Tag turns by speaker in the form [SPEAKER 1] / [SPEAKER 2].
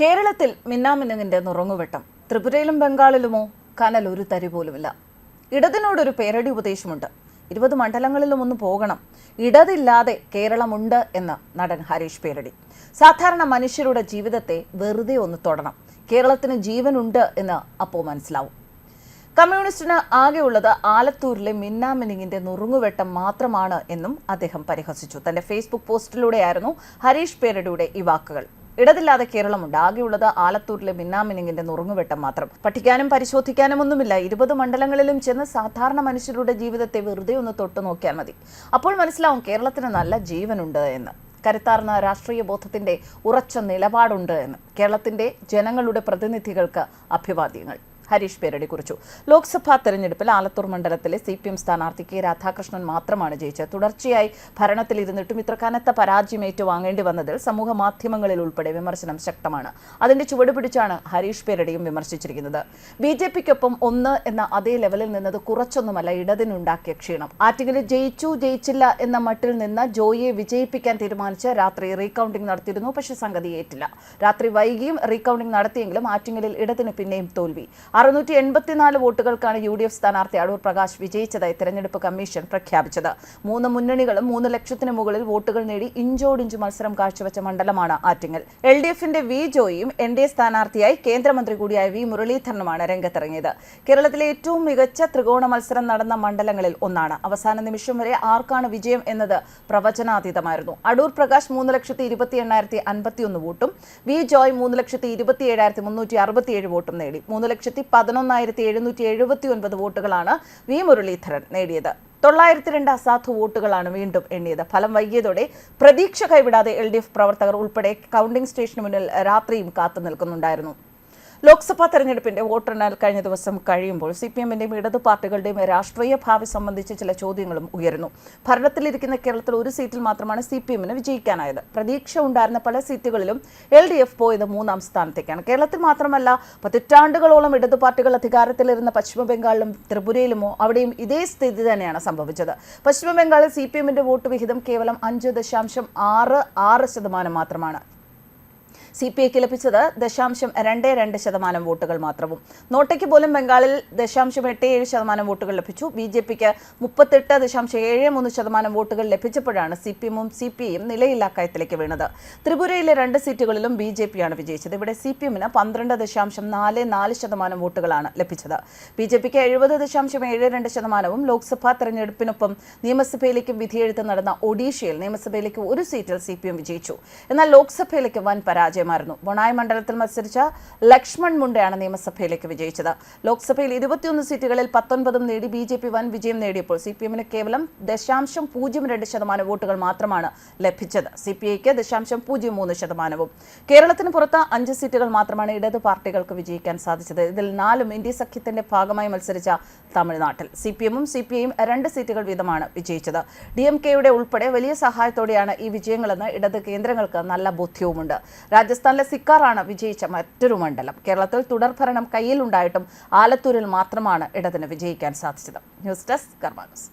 [SPEAKER 1] കേരളത്തിൽ മിന്നാമിനുങ്ങിന്റെ നുറങ്ങുവെട്ടം. ത്രിപുരയിലും ബംഗാളിലുമോ കനൽ ഒരു തരി പോലുമില്ല. ഇടതിനോടൊരു പേരടി ഉപദേശമുണ്ട്. ഇരുപത് മണ്ഡലങ്ങളിലും ഒന്ന് പോകണം. ഇടതില്ലാതെ കേരളമുണ്ട് എന്ന് നടൻ ഹരീഷ് പേരടി. സാധാരണ മനുഷ്യരുടെ ജീവിതത്തെ വെറുതെ ഒന്ന് തൊടണം. കേരളത്തിന് ജീവനുണ്ട് എന്ന് അപ്പോൾ മനസ്സിലാവും. കമ്മ്യൂണിസ്റ്റിന് ആകെയുള്ളത് ആലത്തൂരിലെ മിന്നാമിനിങ്ങിന്റെ നുറുങ്ങുവെട്ടം മാത്രമാണ് എന്നും അദ്ദേഹം പരിഹസിച്ചു. തന്റെ ഫേസ്ബുക്ക് പോസ്റ്റിലൂടെയായിരുന്നു ഹരീഷ് പേരടിയുടെ ഈ വാക്കുകൾ. ഇടതില്ലാതെ കേരളമുണ്ട്. ആകെയുള്ളത് ആലത്തൂരിലെ മിന്നാമിനിങ്ങിന്റെ നുറുങ്ങുവെട്ടം മാത്രം. പഠിക്കാനും പരിശോധിക്കാനും ഒന്നുമില്ല ഇരുപത് മണ്ഡലങ്ങളിലും ചെന്ന് സാധാരണ മനുഷ്യരുടെ ജീവിതത്തെ വെറുതെ ഒന്ന് തൊട്ടു നോക്കിയാൽ മതി. അപ്പോൾ മനസ്സിലാവും കേരളത്തിന് നല്ല ജീവനുണ്ട് എന്ന്. കരുത്താർന്ന രാഷ്ട്രീയ ബോധത്തിന്റെ ഉറച്ച നിലപാടുണ്ട് എന്ന്. കേരളത്തിന്റെ ജനങ്ങളുടെ പ്രതിനിധികൾക്ക് അഭിവാദ്യങ്ങൾ. ഹരീഷ് പേരടി കുറിച്ചു. ലോക്സഭാ തെരഞ്ഞെടുപ്പിൽ ആലത്തൂർ മണ്ഡലത്തിലെ സി പി എം സ്ഥാനാർത്ഥി കെ രാധാകൃഷ്ണൻ മാത്രമാണ് ജയിച്ചത്. തുടർച്ചയായി ഭരണത്തിലിരുന്നിട്ടും ഇത്ര കനത്ത പരാജയം ഏറ്റുവാങ്ങേണ്ടി വന്നതിൽ സമൂഹ മാധ്യമങ്ങളിൽ ഉൾപ്പെടെ വിമർശനം ശക്തമാണ്. അതിന്റെ ചുവട് പിടിച്ചാണ് ഹരീഷ് പേരടിയും വിമർശിച്ചിരിക്കുന്നത്. ബി ജെ പിക്കൊപ്പം ഒന്ന് എന്ന അതേ ലെവലിൽ നിന്നത് കുറച്ചൊന്നുമല്ല ഇടതിനുണ്ടാക്കിയ ക്ഷീണം. ആറ്റിങ്ങിൽ ജയിച്ചു ജയിച്ചില്ല എന്ന മട്ടിൽ നിന്ന് ജോയിയെ വിജയിപ്പിക്കാൻ തീരുമാനിച്ച് രാത്രി റീകൗണ്ടിംഗ് നടത്തിയിരുന്നു പക്ഷേ സംഗതി ഏറ്റില്ല. രാത്രി വൈകിയും റീകൗണ്ടിംഗ് നടത്തിയെങ്കിലും ആറ്റിങ്ങലിൽ ഇടതിന് പിന്നെയും തോൽവി. അറുന്നൂറ്റി എൺപത്തിനാല് വോട്ടുകൾക്കാണ് യു ഡി എഫ് സ്ഥാനാർത്ഥി അടൂർ പ്രകാശ് വിജയിച്ചതായി തെരഞ്ഞെടുപ്പ് കമ്മീഷൻ പ്രഖ്യാപിച്ചത്. മൂന്ന് മുന്നണികളും മൂന്ന് ലക്ഷത്തിന് മുകളിൽ വോട്ടുകൾ നേടി ഇഞ്ചോടിഞ്ച് മത്സരം കാഴ്ചവെച്ച മണ്ഡലമാണ് ആറ്റിങ്ങൽ. എൽ ഡി എഫിന്റെ വി ജോയിയും എൻ ഡി എ സ്ഥാനാർത്ഥിയായി കേന്ദ്രമന്ത്രി കൂടിയായ വി മുരളീധരനുമാണ് രംഗത്തിറങ്ങിയത്. കേരളത്തിലെ ഏറ്റവും മികച്ച ത്രികോണ മത്സരം നടന്ന മണ്ഡലങ്ങളിൽ ഒന്നാണ്. അവസാന നിമിഷം വരെ ആർക്കാണ് വിജയം എന്നത് പ്രവചനാതീതമായിരുന്നു. അടൂർ പ്രകാശ് മൂന്ന് ലക്ഷത്തി ഇരുപത്തി എണ്ണായിരത്തി അൻപത്തിയൊന്ന് വോട്ടും വി ജോയ് മൂന്ന് ലക്ഷത്തി ഇരുപത്തി ഏഴായിരത്തി മുന്നൂറ്റി അറുപത്തിയേഴ് വോട്ടും നേടി. മൂന്ന് ലക്ഷത്തി പതിനൊന്നായിരത്തി എഴുന്നൂറ്റി എഴുപത്തി ഒൻപത് വോട്ടുകളാണ് വി മുരളീധരൻ നേടിയത്. തൊള്ളായിരത്തി രണ്ട് അസാധു വോട്ടുകളാണ് വീണ്ടും എണ്ണിയത്. ഫലം വൈകിയതോടെ പ്രതീക്ഷ കൈവിടാതെ എൽ പ്രവർത്തകർ ഉൾപ്പെടെ കൗണ്ടിംഗ് സ്റ്റേഷന് മുന്നിൽ രാത്രിയും കാത്തു നിൽക്കുന്നുണ്ടായിരുന്നു ലോക്സഭാ തെരഞ്ഞെടുപ്പിന്റെ വോട്ടെണ്ണൽ കഴിഞ്ഞ ദിവസം കഴിയുമ്പോൾ സി പി എമ്മിന്റെയും ഇടത് പാർട്ടികളുടെയും രാഷ്ട്രീയ ഭാവി സംബന്ധിച്ച് ചില ചോദ്യങ്ങളും ഉയരുന്നു. ഭരണത്തിലിരിക്കുന്ന കേരളത്തിൽ ഒരു സീറ്റിൽ മാത്രമാണ് സി പി എമ്മിന് വിജയിക്കാനായത്. പ്രതീക്ഷ ഉണ്ടായിരുന്ന പല സീറ്റുകളിലും എൽ ഡി എഫ് പോയത് മൂന്നാം സ്ഥാനത്തേക്കാണ്. കേരളത്തിൽ മാത്രമല്ല പതിറ്റാണ്ടുകളോളം ഇടത് പാർട്ടികൾ അധികാരത്തിലിരുന്ന പശ്ചിമ ബംഗാളിലും ത്രിപുരയിലുമോ അവിടെയും ഇതേ സ്ഥിതി തന്നെയാണ് സംഭവിച്ചത്. പശ്ചിമ ബംഗാളിൽ സി പി എമ്മിന്റെ വോട്ട് വിഹിതം കേവലം അഞ്ച് ദശാംശം ആറ് ആറ് ശതമാനം മാത്രമാണ്. സി പി ഐക്ക് ലഭിച്ചത് ദശാംശം രണ്ട് രണ്ട് ശതമാനം വോട്ടുകൾ മാത്രവും. നോട്ടയ്ക്ക് പോലും ബംഗാളിൽ ദശാംശം എട്ട് ഏഴ് ശതമാനം വോട്ടുകൾ ലഭിച്ചു. ബി ജെ പിക്ക് മുപ്പത്തെട്ട് ദശാംശം ഏഴ് മൂന്ന് ശതമാനം വോട്ടുകൾ ലഭിച്ചപ്പോഴാണ് സി പി എമ്മും സി പി ഐയും നിലയില്ലാക്കയത്തിലേക്ക് വീണത്. ത്രിപുരയിലെ രണ്ട് സീറ്റുകളിലും ബി ജെ പിയാണ് വിജയിച്ചത്. ഇവിടെ സി പി എമ്മിന് പന്ത്രണ്ട് ദശാംശം നാല് നാല് ശതമാനം വോട്ടുകളാണ് ലഭിച്ചത്. ബി ജെ പിക്ക് എഴുപത് ദശാംശം ഏഴ് രണ്ട് ശതമാനവും ലോക്സഭാ തെരഞ്ഞെടുപ്പിനൊപ്പം നിയമസഭയിലേക്കും വിധിയെഴുത്ത് നടന്ന ഒഡീഷയിൽ നിയമസഭയിലേക്ക് ഒരു സീറ്റിൽ സി പി എം വിജയിച്ചു. എന്നാൽ ലോക്സഭയിലേക്ക് വൻ പരാജയം വിജയമായിരുന്നു ബൊണായ് മണ്ഡലത്തിൽ മത്സരിച്ച ലക്ഷ്മൺ മുണ്ടയാണ് നിയമസഭയിലേക്ക് വിജയിച്ചത്. ലോക്സഭയിൽ ഇരുപത്തിയൊന്ന് സീറ്റുകളിൽ പത്തൊൻപതും നേടി ബി ജെ പി വൻ വിജയം നേടിയപ്പോൾ സി പി എമ്മിന് കേവലം ദശാംശം പൂജ്യം രണ്ട് ശതമാനം വോട്ടുകൾ മാത്രമാണ് ലഭിച്ചത്. സി പി ഐക്ക് ദശാംശം പൂജ്യം മൂന്ന് ശതമാനവും. കേരളത്തിന് പുറത്ത് അഞ്ച് സീറ്റുകൾ മാത്രമാണ് ഇടത് പാർട്ടികൾക്ക് വിജയിക്കാൻ സാധിച്ചത്. ഇതിൽ നാലും ഇന്ത്യ സഖ്യത്തിന്റെ ഭാഗമായി മത്സരിച്ച തമിഴ്നാട്ടിൽ. സി പി എമ്മും സി പി ഐയും രണ്ട് സീറ്റുകൾ വീതമാണ് വിജയിച്ചത്. ഡി എം കെയുടെ ഉൾപ്പെടെ വലിയ സഹായത്തോടെയാണ് ഈ വിജയങ്ങളെന്ന് ഇടത് കേന്ദ്രങ്ങൾക്ക് നല്ല ബോധ്യവുമുണ്ട്. രാജസ്ഥാനിലെ സിക്കാറാണ് വിജയിച്ച മറ്റൊരു മണ്ഡലം. കേരളത്തിൽ തുടർഭരണം കയ്യിലുണ്ടായിട്ടും ആലത്തൂരിൽ മാത്രമാണ് ഇടതിന് വിജയിക്കാൻ സാധിച്ചത്. News desk കർമാനസ്.